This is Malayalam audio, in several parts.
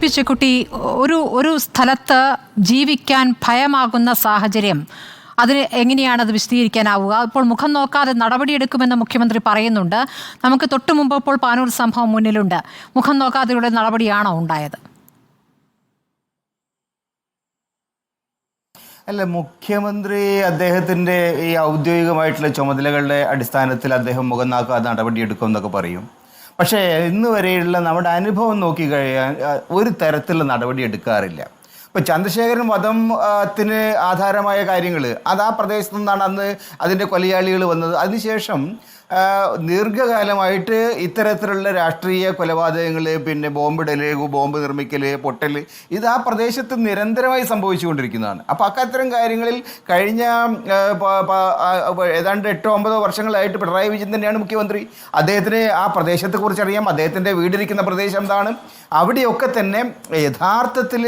പി കുട്ടി ഒരു ഒരു സ്ഥലത്ത് ജീവിക്കാൻ ഭയമാകുന്ന സാഹചര്യം. അതിന് എങ്ങനെയാണ് അത് വിശദീകരിക്കാനാവുക? ഇപ്പോൾ മുഖം നോക്കാതെ നടപടിയെടുക്കുമെന്ന് മുഖ്യമന്ത്രി പറയുന്നുണ്ട്. നമുക്ക് തൊട്ടു മുമ്പ് ഇപ്പോൾ പാനൂർ സംഭവം മുന്നിലുണ്ട്. മുഖം നോക്കാതെയുള്ള നടപടിയാണോ ഉണ്ടായത്? അല്ല മുഖ്യമന്ത്രി അദ്ദേഹത്തിന്റെ ഈ ഔദ്യോഗികമായിട്ടുള്ള ചുമതലകളുടെ അടിസ്ഥാനത്തിൽ അദ്ദേഹം മുഖം നോക്കാതെ നടപടിയെടുക്കും എന്നൊക്കെ പറയും. പക്ഷേ ഇന്ന് വരെയുള്ള നമ്മുടെ അനുഭവം നോക്കിക്കഴിയാൻ ഒരു തരത്തിലുള്ള നടപടി എടുക്കാറില്ല. ഇപ്പോൾ ചന്ദ്രശേഖരൻ വധം ത്തിന് ആധാരമായ കാര്യങ്ങൾ അത് ആ പ്രദേശത്തു നിന്നാണ് അന്ന് അതിന്റെ കൊലയാളികൾ വന്നത്. അതിനുശേഷം ദീർഘകാലമായിട്ട് ഇത്തരത്തിലുള്ള രാഷ്ട്രീയ കൊലപാതകങ്ങൾ പിന്നെ ബോംബിടൽ ബോംബ് നിർമ്മിക്കൽ പൊട്ടൽ ഇത് ആ പ്രദേശത്ത് നിരന്തരമായി സംഭവിച്ചുകൊണ്ടിരിക്കുന്നതാണ്. അപ്പോൾ അക്കത്തരം കാര്യങ്ങളിൽ കഴിഞ്ഞ ഏതാണ്ട് എട്ടോ ഒമ്പതോ വർഷങ്ങളായിട്ട് പിണറായി വിജയൻ തന്നെയാണ് മുഖ്യമന്ത്രി. അദ്ദേഹത്തിന് ആ പ്രദേശത്തെക്കുറിച്ച് അറിയാം. അദ്ദേഹത്തിന്റെ വീടിരിക്കുന്ന പ്രദേശം എന്താണ്? അവിടെയൊക്കെ തന്നെ യഥാർത്ഥത്തിൽ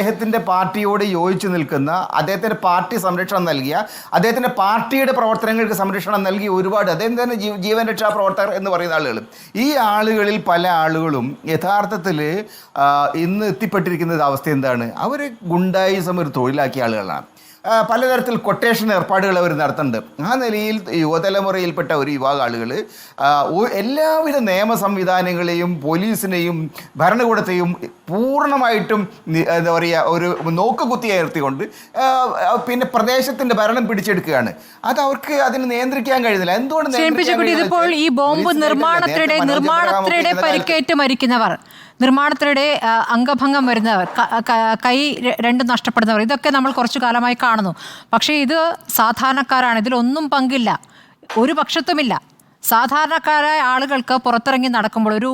അദ്ദേഹത്തിന്റെ പാർട്ടിയോട് യോജിച്ച് നിൽക്കുന്ന അദ്ദേഹത്തിന്റെ പാർട്ടി സംരക്ഷണം നൽകിയ അദ്ദേഹത്തിന്റെ പാർട്ടിയുടെ പ്രവർത്തനങ്ങൾക്ക് സംരക്ഷണം നൽകി ഒരുപാട് അദ്ദേഹം തന്നെ ജീവ ജീവൻ രക്ഷാ പ്രവർത്തകർ എന്ന് പറയുന്ന ആളുകൾ. ഈ ആളുകളിൽ പല ആളുകളും യഥാർത്ഥത്തിൽ ഇന്ന് എത്തിപ്പെട്ടിരിക്കുന്ന അവസ്ഥ എന്താണ്? അവർ ഗുണ്ടായിസം ഒരു തൊഴിലാക്കിയ ആളുകളാണ്. പലതരത്തിൽ കൊട്ടേഷൻ ഏർപ്പാടുകൾ അവർ നടത്തുന്നുണ്ട്. ആ നിലയിൽ യുവതലമുറയിൽപ്പെട്ട ഒരു വിഭാഗം ആളുകൾ എല്ലാവിധ നിയമ സംവിധാനങ്ങളെയും പോലീസിനെയും ഭരണകൂടത്തെയും പൂർണമായിട്ടും എന്താ പറയുക ഒരു ആ, ആ, പിന്നെ പ്രദേശത്തിന്റെ ഭരണം പിടിച്ചെടുക്കുകയാണ്. അത് അവർക്ക് അതിന് നിയന്ത്രിക്കാൻ കഴിയുന്നില്ല. എന്തുകൊണ്ട് ഇതിപ്പോൾ ഈ ബോംബ്. നിർമ്മാണത്തിനിടെ നിർമ്മാണത്തിനിടെ പരിക്കേറ്റ് മരിക്കുന്നവർ നിർമ്മാണത്തിനിടെ അംഗഭംഗം വരുന്നവർ ക- രണ്ടും നഷ്ടപ്പെടുന്നവർ ഇതൊക്കെ നമ്മൾ കുറച്ചു കാലമായി കാണുന്നു. പക്ഷേ ഇത് സാധാരണക്കാരാണ് ഇതിലൊന്നും പങ്കില്ല. ഒരു പക്ഷത്തുമില്ല. സാധാരണക്കാരായ ആളുകൾക്ക് പുറത്തിറങ്ങി നടക്കുമ്പോൾ ഒരു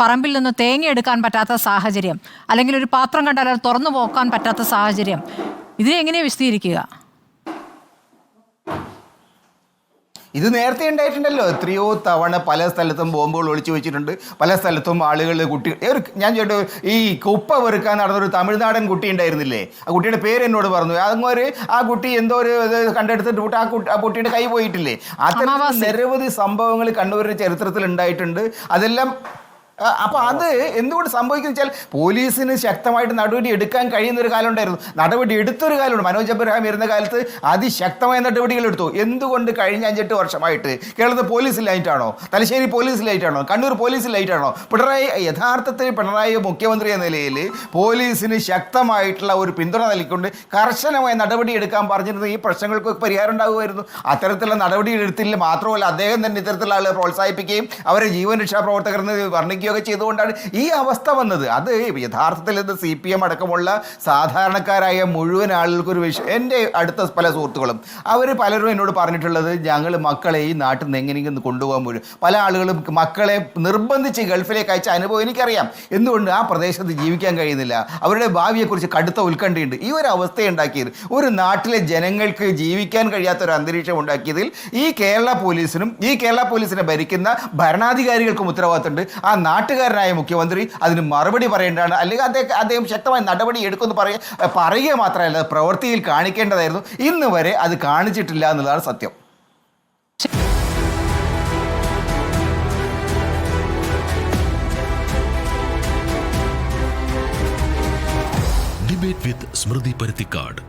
പറമ്പിൽ നിന്ന് തേങ്ങ എടുക്കാൻ പറ്റാത്ത സാഹചര്യം അല്ലെങ്കിൽ ഒരു പാത്രം കണ്ടാൽ അത് തുറന്നു പോക്കാൻ പറ്റാത്ത സാഹചര്യം ഇതിനെ എങ്ങനെ വിശദീകരിക്കുക? ഇത് നേരത്തെ ഉണ്ടായിട്ടുണ്ടല്ലോ. എത്രയോ തവണ പല സ്ഥലത്തും ബോംബുകൾ ഒളിച്ചു വെച്ചിട്ടുണ്ട്. പല സ്ഥലത്തും ആളുകൾ കുട്ടി ഒരു ഞാൻ ചോദിച്ചു ഈ കുപ്പ വെറുക്കാൻ നടന്നൊരു തമിഴ്നാടൻ കുട്ടി ഉണ്ടായിരുന്നില്ലേ? ആ കുട്ടിയുടെ പേര് എന്നോട് പറഞ്ഞു. അങ്ങൊരു ആ കുട്ടി എന്തോ ഒരു ഇത് കണ്ടെടുത്തിട്ട് ആ കുട്ടി ആ കുട്ടിയുടെ കൈ പോയിട്ടില്ലേ? അത്തരം. നിരവധി സംഭവങ്ങൾ കണ്ണൂരിന്റെ ചരിത്രത്തിൽ ഉണ്ടായിട്ടുണ്ട്. അതെല്ലാം അപ്പൊ അത് എന്തുകൊണ്ട് സംഭവിക്കുന്നു വെച്ചാൽ പോലീസിന് ശക്തമായിട്ട് നടപടി എടുക്കാൻ കഴിയുന്ന ഒരു കാലം ഉണ്ടായിരുന്നു നടപടി എടുത്തൊരു കാലമുണ്ട്. മനോജ് അബ്രഹാം ഇരുന്ന കാലത്ത് അതിശക്തമായ നടപടികൾ എടുത്തു. എന്തുകൊണ്ട് കഴിഞ്ഞ അഞ്ചെട്ട് വർഷമായിട്ട് കേരളത്തിൽ ലൈറ്റാണോ തലശ്ശേരി പോലീസിലായിട്ടാണോ കണ്ണൂർ പോലീസിലായിട്ടാണോ പിണറായി യഥാർത്ഥത്തിൽ പിണറായി മുഖ്യമന്ത്രി എന്ന നിലയിൽ പോലീസിന് ശക്തമായിട്ടുള്ള ഒരു പിന്തുണ നൽകിക്കൊണ്ട് കർശനമായ നടപടി എടുക്കാൻ പറഞ്ഞിരുന്ന ഈ പ്രശ്നങ്ങൾക്ക് പരിഹാരം ഉണ്ടാകുമായിരുന്നു അത്തരത്തിലുള്ള നടപടി എടുത്തില്ല. മാത്രമല്ല അദ്ദേഹം തന്നെ ഇത്തരത്തിലുള്ള ആളുകളെ പ്രോത്സാഹിപ്പിക്കുകയും അവരെ ജീവൻ രക്ഷാ പ്രവർത്തകർ എന്ന് വർണിക്കുകയൊക്കെ ചെയ്തുകൊണ്ടാണ് ഈ അവസ്ഥ വന്നത്. അത് യഥാർത്ഥത്തിൽ ഇത് സി പി എം അടക്കമുള്ള സാധാരണക്കാരായ മുഴുവൻ ആളുകൾക്കും ഒരു വിഷയം എന്റെ അടുത്ത പല സുഹൃത്തുക്കളും അവർ പലരും എന്നോട് പറഞ്ഞിട്ടുള്ളത് ഞങ്ങൾ മക്കളെ ഈ നാട്ടിൽ നിന്ന് എങ്ങനെയെങ്കിലും കൊണ്ടുപോകാൻ പോലും പല ആളുകളും മക്കളെ നിർബന്ധിച്ച് ഗൾഫിലേക്ക് അയച്ച അനുഭവം എനിക്കറിയാം. എന്തുകൊണ്ട് ആ പ്രദേശത്ത് ജീവിക്കാൻ കഴിയുന്നില്ല? അവരുടെ ഭാവിയെക്കുറിച്ച് കടുത്ത ഉത്കണ്ഠയുണ്ട്. ഈ ഒരു അവസ്ഥ ഉണ്ടാക്കിയത് ഒരു നാട്ടിലെ ജനങ്ങൾക്ക് ജീവിക്കാൻ കഴിയാത്ത ഒരു അന്തരീക്ഷം ഉണ്ടാക്കിയതിൽ ഈ കേരള പോലീസിനും ഈ കേരള പോലീസിനെ ഭരിക്കുന്ന ഭരണാധികാരികൾക്കും ഉത്തരവാദിത്തമുണ്ട്. ആ നാട്ടുകാരനായ മുഖ്യമന്ത്രി അതിന് മറുപടി പറയേണ്ടതാണ്. അല്ലെങ്കിൽ അദ്ദേഹം അദ്ദേഹം ശക്തമായ നടപടി എടുക്കുമെന്ന് പറയുക പറയുക മാത്രമല്ല പ്രവൃത്തിയിൽ കാണിക്കേണ്ടതായിരുന്നു. ഇന്ന് വരെ അത് കാണിച്ചിട്ടില്ല എന്നുള്ളതാണ് സത്യം. ഡിബേറ്റ് വിത്ത് സ്മൃതി പരുത്തിക്കാട്